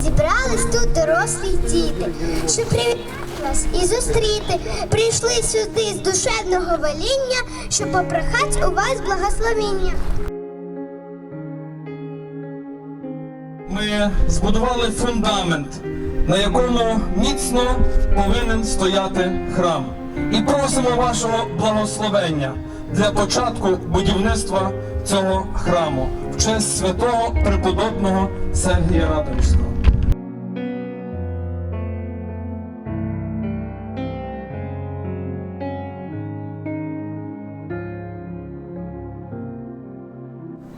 Зібрались тут дорослі діти, щоб привітати вас і зустріти. Прийшли сюди з душевного веління, щоб попрохати у вас благословіння. Ми збудували фундамент, на якому міцно повинен стояти храм. І просимо вашого благословення для початку будівництва цього храму в честь святого преподобного Сергія Радонежського.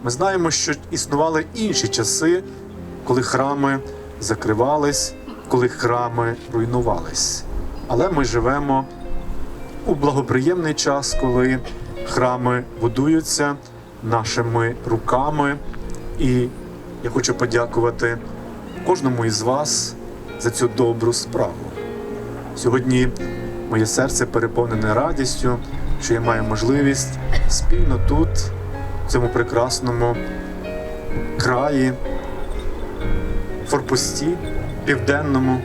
Ми знаємо, що існували інші часи, коли храми закривались, коли храми руйнувались. Але ми живемо у благоприємний час, коли храми будуються нашими руками. І я хочу подякувати кожному із вас за цю добру справу. Сьогодні моє серце переповнене радістю, що я маю можливість спільно тут, в цьому прекрасному краї, форпості південному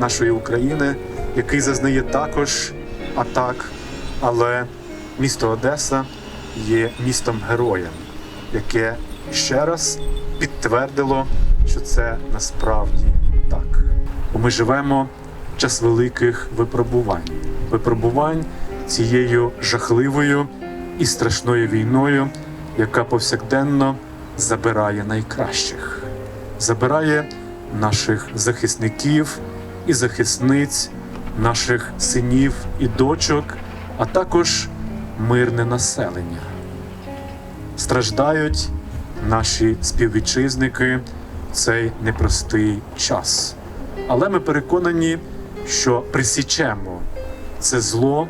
нашої України, який зазнає також атак, але місто Одеса є містом героєм, яке ще раз підтвердило, що це насправді так. Ми живемо в час великих випробувань, випробувань цією жахливою і страшною війною, яка повсякденно забирає найкращих, забирає наших захисників і захисниць, наших синів і дочок, а також мирне населення. Страждають наші співвітчизники в цей непростий час. Але ми переконані, що присічемо це зло,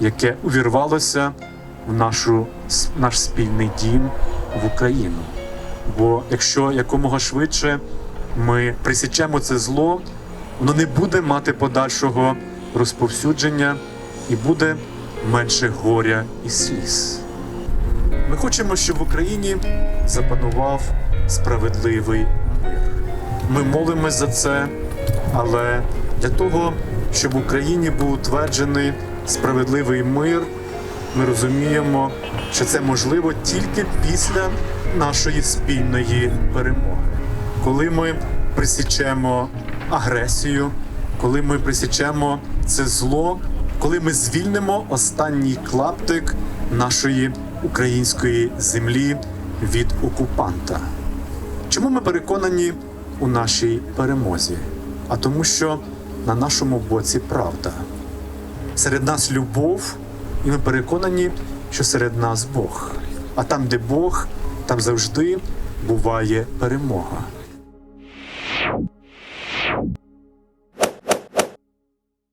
яке увірвалося в нашу, наш спільний дім в Україну. Бо якщо якомога швидше ми присічемо це зло, воно не буде мати подальшого розповсюдження і буде менше горя і сліз. Ми хочемо, щоб в Україні запанував справедливий мир. Ми молимось за це, але для того, щоб в Україні був утверджений справедливий мир, ми розуміємо, що це можливо тільки після нашої спільної перемоги, коли ми присічемо агресію, коли ми присічемо це зло, коли ми звільнимо останній клаптик нашої української землі від окупанта. Чому ми переконані у нашій перемозі? А тому, що на нашому боці правда. Серед нас любов, і ми переконані, що серед нас Бог. А там, де Бог, там завжди буває перемога.